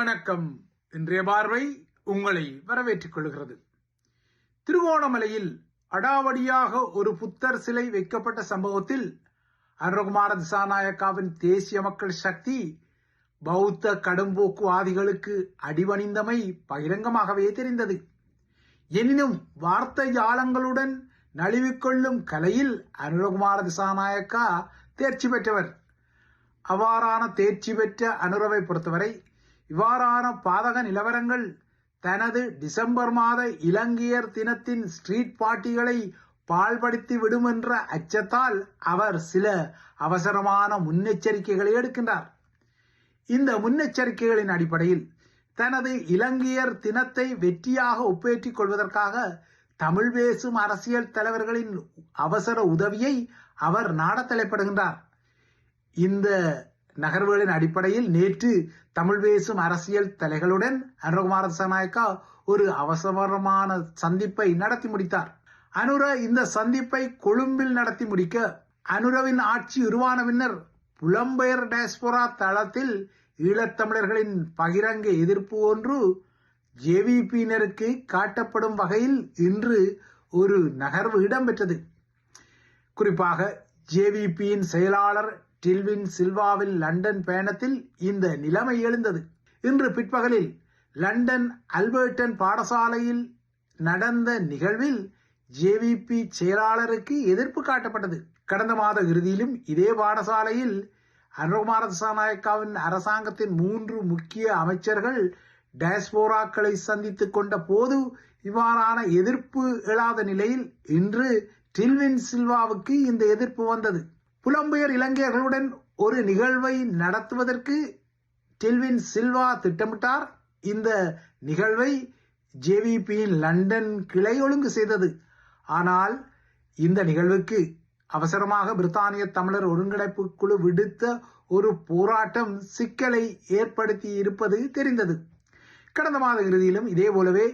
வணக்கம். இன்றைய பார்வை உங்களை வரவேற்றுக் கொள்கிறது. திருகோணமலையில் அடாவடியாக ஒரு புத்தர் சிலை வைக்கப்பட்ட சம்பவத்தில் அருகுமார திசாநாயக்காவின் தேசிய மக்கள் சக்தி பௌத்த கடும்போக்குவாதிகளுக்கு அடிவணிந்தமை பகிரங்கமாகவே தெரிந்தது. எனினும் வார்த்தை ஜாலங்களுடன் நழுவிக்கொள்ளும் கலையில் அனுரகுமார திசாநாயக்கா தேர்ச்சி பெற்றவர். அவ்வாறான தேர்ச்சி பெற்ற அனுரவை பொறுத்தவரை இவ்வாறான பாதக நிலவரங்கள் தனது டிசம்பர் மாத இலங்கையர் தினத்தின் ஸ்ட்ரீட் பார்ட்டிகளை பால்படுத்தி விடும் என்ற அச்சத்தால் அவர் சில அவசரமான முன்னெச்சரிக்கைகளை எடுக்கின்றார். இந்த முன்னெச்சரிக்கைகளின் அடிப்படையில் தனது இலங்கையர் தினத்தை வெற்றியாக ஒப்பேற்றிக் கொள்வதற்காக தமிழ் பேசும் அரசியல் தலைவர்களின் அவசர உதவியை அவர் நாடத் தலைப்படுகின்றார் இந்த நகர்வுகளின் அடிப்படையில் நேற்று தமிழ் பேசும் அரசியல் தலைகளுடன் அனுரகுமார திசாநாயக்கா ஒரு அவசரமான சந்திப்பை நடத்தி முடித்தார். அனுர இந்த சந்திப்பை கொழும்பில் நடத்தி முடிக்க அனுரவின் ஆட்சி உருவான பின்னர் புலம்பெயர் டேஸ்போரா தளத்தில் ஈழத்தமிழர்களின் பகிரங்க எதிர்ப்பு ஒன்று ஜேவிபியினருக்கு காட்டப்படும் வகையில் இன்று ஒரு நகர்வு இடம்பெற்றது. குறிப்பாக ஜேவிபியின் செயலாளர் டில்வின் சில்வாவில் லண்டன் பயணத்தில் இந்த நிலைமை எழுந்தது. இன்று பிற்பகலில் லண்டன் அல்பர்டன் பாடசாலையில் நடந்த நிகழ்வில் ஜேவிபி செயலாளருக்கு எதிர்ப்பு காட்டப்பட்டது. கடந்த மாத இறுதியிலும் இதே பாடசாலையில் அனுகுமார திசாநாயக்காவின் அரசாங்கத்தின் மூன்று முக்கிய அமைச்சர்கள் டேஸ்போராக்களை சந்தித்துக் கொண்ட போது இவ்வாறான எதிர்ப்பு எழாத நிலையில் இன்று டில்வின் சில்வாவுக்கு இந்த எதிர்ப்பு வந்தது. புலம்பெயர் இலங்கையர்களுடன் ஒரு நிகழ்வை நடத்துவதற்கு டில்வின் சில்வா திட்டமிட்டார். இந்த நிகழ்வை ஜேவிபியின் லண்டன் கிளை ஒழுங்கு செய்தது. ஆனால் இந்த நிகழ்வுக்கு அவசரமாக பிரித்தானிய தமிழர் ஒருங்கிணைப்பு குழு விடுத்த ஒரு போராட்டம் சிக்கலை ஏற்படுத்தி இருப்பது தெரிந்தது. கடந்த மாத இறுதியிலும் இதே போலவே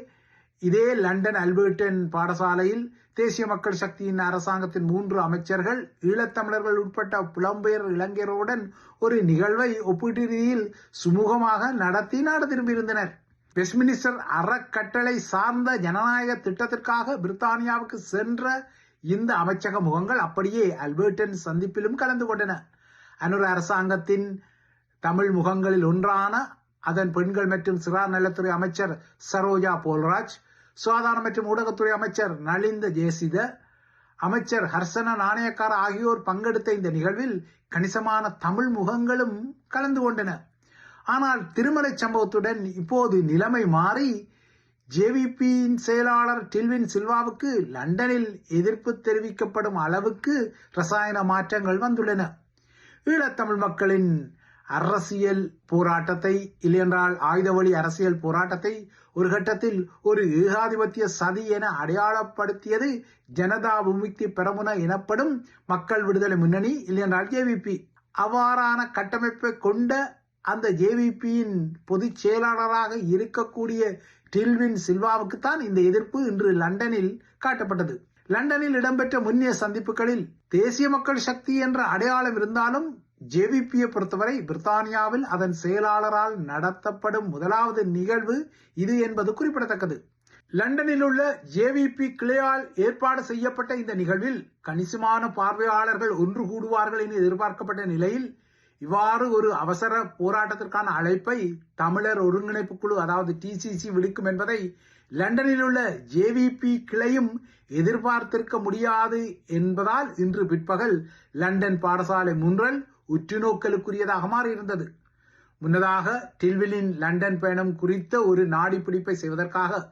இதே லண்டன் அல்பர்டன் பாடசாலையில் தேசிய மக்கள் சக்தியின் அரசாங்கத்தின் மூன்று அமைச்சர்கள் ஈழத்தமிழர்கள் உட்பட்ட புலம்பெயர் இளைஞருடன் ஒரு நிகழ்வை ஒப்பீட்டு ரீதியில் சுமூகமாக நடத்தி நாடு திரும்பியிருந்தனர். வெஸ்ட்மினிஸ்டர் அறக்கட்டளை சார்ந்த ஜனநாயக திட்டத்திற்காக பிரித்தானியாவுக்கு சென்ற இந்த அமைச்சக முகங்கள் அப்படியே அல்பர்டன் சந்திப்பிலும் கலந்து கொண்டன. அனுர அரசாங்கத்தின் தமிழ் முகங்களில் ஒன்றான அதன் பெண்கள் மற்றும் சிறார் நலத்துறை அமைச்சர் சரோஜா போல்ராஜ் சுகாதாரம் மற்றும் ஊடகத்துறை அமைச்சர் நலிந்த ஜேசித அமைச்சர் ஹர்சன நாணயக்கார ஆகியோர் பங்கெடுத்த இந்த நிகழ்வில் கணிசமான தமிழ் முகங்களும் கலந்து கொண்டன. ஆனால் திருமலை சம்பவத்துடன் இப்போது நிலைமை மாறி ஜேவிபியின் செயலாளர் டில்வின் சில்வாவுக்கு லண்டனில் எதிர்ப்பு தெரிவிக்கப்படும் அளவுக்கு ரசாயன மாற்றங்கள் வந்துள்ளன. ஈழத்தமிழ் மக்களின் அரசியல் போராட்டத்தை இல்லையென்றால் ஆயுத வழி அரசியல் போராட்டத்தை ஒரு கட்டத்தில் ஒரு ஏகாதிபத்திய சதி என அடையாளப்படுத்தியது ஜனதா விமுக்தி பெரமுன எனப்படும் மக்கள் விடுதலை முன்னணி இல்லையென்றால் ஜேவிபி. அவ்வாறான கட்டமைப்பை கொண்ட அந்த ஜேவிபியின் பொதுச் செயலாளராக இருக்கக்கூடிய டில்வின் சில்வாவுக்கு தான் இந்த எதிர்ப்பு இன்று லண்டனில் காட்டப்பட்டது. லண்டனில் இடம்பெற்ற முன்னிய சந்திப்புகளில் தேசிய மக்கள் சக்தி என்ற அடையாளம் இருந்தாலும் ஜேவிபியை பொறுத்தவரை பிரித்தானியாவில் அதன் செயலாளரால் நடத்தப்படும் முதலாவது நிகழ்வு இது என்பது குறிப்பிடத்தக்கது. லண்டனில் உள்ள ஜேவிபி கிளையால் ஏற்பாடு செய்யப்பட்ட இந்த நிகழ்வில் கணிசமான பார்வையாளர்கள் ஒன்று கூடுவார்கள் என எதிர்பார்க்கப்பட்ட நிலையில் இவ்வாறு ஒரு அவசர போராட்டத்திற்கான அழைப்பை தமிழர் ஒருங்கிணைப்பு குழு அதாவது டிசிசி விடுக்கும் என்பதை லண்டனில் உள்ள ஜேவிபி கிளையும் எதிர்பார்த்திருக்க முடியாது என்பதால் இன்று பிற்பகல் லண்டன் பாடசாலை முன்றல் உற்றுநோக்கலுக்குரியதாக மாறியிருந்தது. முன்னதாக டில்விலின் லண்டன் பயணம் குறித்த ஒரு நாடி பிடிப்பை செய்வதற்காக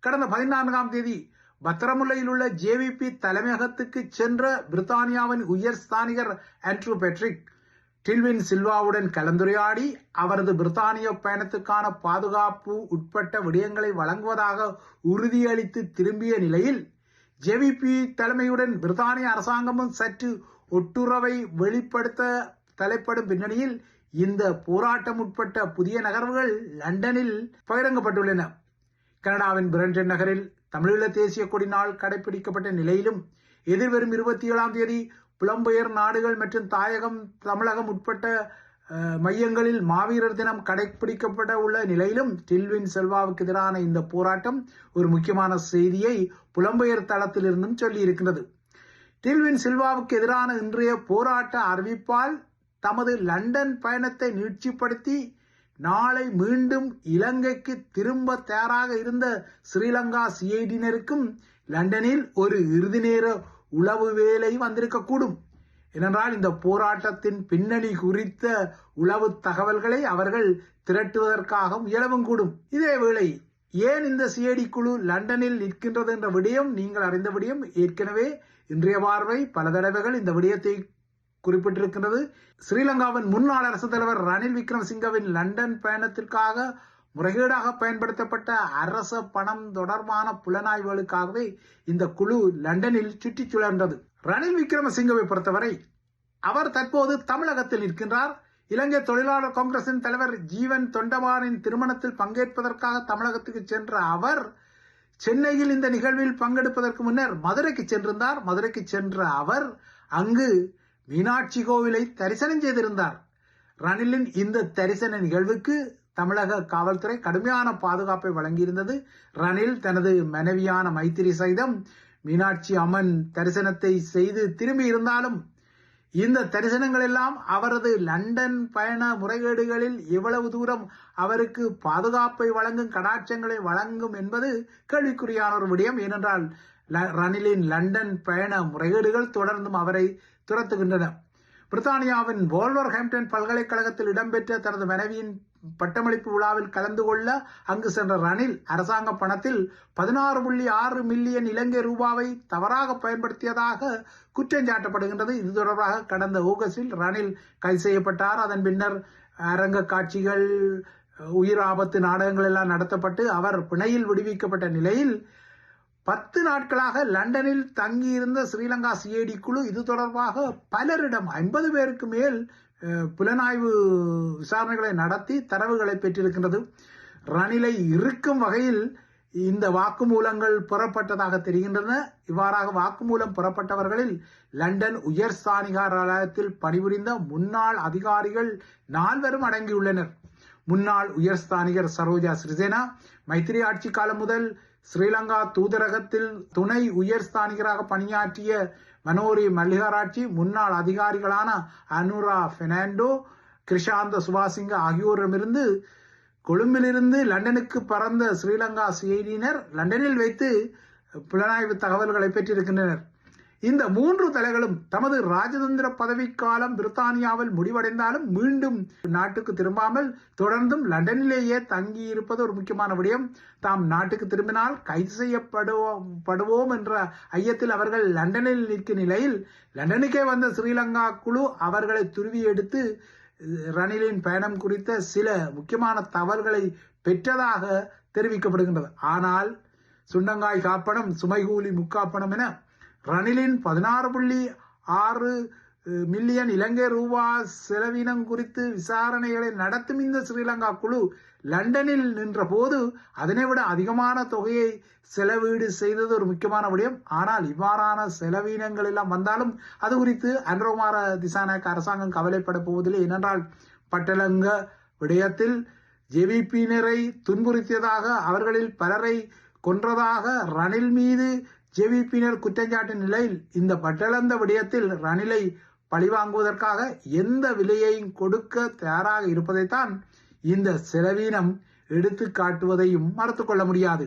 கடந்த பதினான்காம் தேதி பத்திரமுல்லையில் உள்ள ஜேவிபி தலைமையகத்துக்கு சென்ற பிரித்தானியாவின் உயர் ஸ்தானிகர் ஆண்ட்ரூ பெட்ரிக் டில்வின் சில்வாவுடன் கலந்துரையாடி அவரது பிரித்தானிய பயணத்துக்கான பாதுகாப்பு உட்பட்ட விடயங்களை வழங்குவதாக உறுதியளித்து திரும்பிய நிலையில் ஜேவிபி தலைமையுடன் பிரித்தானிய அரசாங்கமும் சற்று ஒட்டுறவை வெளிப்படுத்த தலைப்படும் பின்னணியில் இந்த போராட்டம் உட்பட்ட புதிய நகர்வுகள் லண்டனில் பகிரங்கப்பட்டுள்ளன. கனடாவின் பிரண்டன் நகரில் தமிழீழ தேசிய கொடி நாள் கடைபிடிக்கப்பட்ட நிலையிலும் எதிர்வரும் இருபத்தி ஏழாம் தேதி புலம்பெயர் நாடுகள் மற்றும் தாயகம் தமிழகம் உட்பட்ட மையங்களில் மாவீரர் தினம் கடைபிடிக்கப்பட உள்ள நிலையிலும் டில்வின் செல்வாவுக்கு எதிரான இந்த போராட்டம் ஒரு முக்கியமான செய்தியை புலம்பெயர் தளத்திலிருந்தும் சொல்லியிருக்கிறது டில்வின் சில்வாவுக்கு எதிரான இன்றைய போராட்ட அறிவிப்பால் தமது லண்டன் பயணத்தை நீட்சிப்படுத்தி நாளை மீண்டும் இலங்கைக்கு திரும்ப தயாராக இருந்த ஸ்ரீலங்கா சிஐடியினருக்கும் லண்டனில் ஒரு இறுதி நேர உளவு வேலை வந்திருக்கக்கூடும். ஏனென்றால் இந்த போராட்டத்தின் பின்னணி குறித்த உளவு தகவல்களை அவர்கள் திரட்டுவதற்காக முயலவும் கூடும். இதேவேளை ஏன் இந்த சிஐடி குழு லண்டனில் நிற்கின்றது என்ற விடயம் நீங்கள் அறிந்த விடயம் ஏற்கனவே இன்றைய பார்வை பல தடவைகள் இந்த விடயத்தை குறிப்பிட்டிருக்கின்றது ஸ்ரீலங்காவின் முன்னாள் அரசு தலைவர் ரணில் விக்ரமசிங்கவின் லண்டன் பயணத்திற்காக முறைகேடாக பயன்படுத்தப்பட்ட அரச பணம் தொடர்பான புலனாய்வுகளுக்காகவே இந்த குழு லண்டனில் சுற்றிச் சுழன்றது. ரணில் விக்ரமசிங்கவை பொறுத்தவரை அவர் தற்போது தமிழகத்தில் நிற்கின்றார். இலங்கை தொழிலாளர் காங்கிரசின் தலைவர் ஜீவன் தொண்டமானின் திருமணத்தில் பங்கேற்பதற்காக தமிழகத்துக்கு சென்ற அவர் சென்னையில் இந்த நிகழ்வில் பங்கெடுப்பதற்கு முன்னர் மதுரைக்கு சென்றிருந்தார். மதுரைக்கு சென்ற அவர் அங்கு மீனாட்சி கோவிலை தரிசனம் செய்திருந்தார். ரணிலின் இந்த தரிசன நிகழ்வுக்கு தமிழக காவல்துறை கடுமையான பாதுகாப்பை வழங்கியிருந்தது. ரணில் தனது மனைவியான மைத்திரி சைதம் மீனாட்சி அம்மன் தரிசனத்தை செய்து திரும்பி இருந்தாலும் இந்த தரிசனங்கள் எல்லாம் அவரது லண்டன் பயண முறைகேடுகளில் எவ்வளவு தூரம் அவருக்கு பாதுகாப்பை வழங்கும் கடாட்சங்களை வழங்கும் என்பது கேள்விக்குறியான ஒரு விடயம். ஏனென்றால் ரணிலின் லண்டன் பயண முறைகேடுகள் தொடர்ந்தும் அவரை துரத்துகின்றன பிரித்தானியாவின் வோல்வர் ஹேம்டன் பல்கலைக்கழகத்தில் இடம்பெற்ற தனது மனைவியின் பட்டமளிப்பு விழாவில் கலந்து கொள்ள அங்கு சென்ற ரணில் அரசாங்க பணத்தில் பதினாறு புள்ளி ஆறு மில்லியன் இலங்கை ரூபாவை தவறாக பயன்படுத்தியதாக குற்றம் சாட்டப்படுகின்றது. இது தொடர்பாக கடந்த ஆகஸ்டில் ரணில் கைது செய்யப்பட்டார். அதன் பின்னர் அரங்க காட்சிகள் உயிர் ஆபத்து நாடகங்கள் எல்லாம் நடத்தப்பட்டு அவர் பிணையில் விடுவிக்கப்பட்ட நிலையில் பத்து நாட்களாக லண்டனில் தங்கியிருந்த ஸ்ரீலங்கா சிஐடி குழு இது தொடர்பாக பலரிடம் ஐம்பது பேருக்கு மேல் புலனாய்வு விசாரணைகளை நடத்தி தரவுகளை பெற்றிருக்கின்றது. ரணிலை இருக்கும் வகையில் இந்த வாக்குமூலங்கள் புறப்பட்டதாக தெரிகின்றன. இவ்வாறாக வாக்குமூலம் புறப்பட்டவர்களில் லண்டன் உயர் ஸ்தானிகாராலயத்தில் பணிபுரிந்த முன்னாள் அதிகாரிகள் நால்வரும் அடங்கியுள்ளனர். முன்னாள் உயர் ஸ்தானிகர் சரோஜா சிறிசேனா மைத்திரி ஆட்சி காலம் முதல் ஸ்ரீலங்கா தூதரகத்தில் துணை உயர்ஸ்தானிகராக பணியாற்றிய மனோரி மல்லிகாராட்சி முன்னாள் அதிகாரிகளான அனுரா பெர்னாண்டோ கிருஷாந்த சுபாசிங்க ஆகியோரிடமிருந்து கொழும்பிலிருந்து லண்டனுக்கு பறந்த ஸ்ரீலங்கா சிஐடியினர் லண்டனில் வைத்து புலனாய்வு தகவல்களை பெற்றிருக்கின்றனர். இந்த மூன்று தலைகளும் தமது ராஜதந்திர பதவிக்காலம் பிரித்தானியாவில் முடிவடைந்தாலும் மீண்டும் நாட்டுக்கு திரும்பாமல் தொடர்ந்தும் லண்டனிலேயே தங்கியிருப்பது ஒரு முக்கியமான விடயம். தாம் நாட்டுக்கு திரும்பினால் கைது செய்யப்படுவோம் படுவோம் என்ற ஐயத்தில் அவர்கள் லண்டனில் நிற்கும் நிலையில் லண்டனுக்கே வந்த ஸ்ரீலங்கா குழு அவர்களை துருவி எடுத்து ரணிலின் பயணம் குறித்த சில முக்கியமான தவறுகளை பெற்றதாக தெரிவிக்கப்படுகின்றது. ஆனால் சுண்டங்காய் காப்பனம் சுமைகூலி முக்காப்பனம் என ரணிலின் பதினாறு புள்ளி ஆறு மில்லியன் இலங்கை ரூபா செலவினம் குறித்து விசாரணைகளை நடத்தும் இந்த ஸ்ரீலங்கா குழு லண்டனில் நின்றபோது அதனை விட அதிகமான தொகையை செலவீடு செய்தது ஒரு முக்கியமான விடயம். ஆனால் இவ்வாறான செலவினங்கள் எல்லாம் வந்தாலும் அது குறித்து அன்றகுமார திசாநாயக்க அரசாங்கம் கவலைப்பட போவதில்லை. ஏனென்றால் பட்டலங்க விடயத்தில் ஜெவிபியினரை துன்புறுத்தியதாக அவர்களில் பலரை கொன்றதாக ரணில் மீது ஜேவிபியினர் குற்றஞ்சாட்டின் நிலையில் இந்த பட்டளந்த விடயத்தில் ரணிலை பழிவாங்குவதற்காக எந்த விலையையும் கொடுக்க தயாராக இருப்பதைத்தான் இந்த செலவீனம் எடுத்து காட்டுவதையும் மறுத்துக்கொள்ள முடியாது.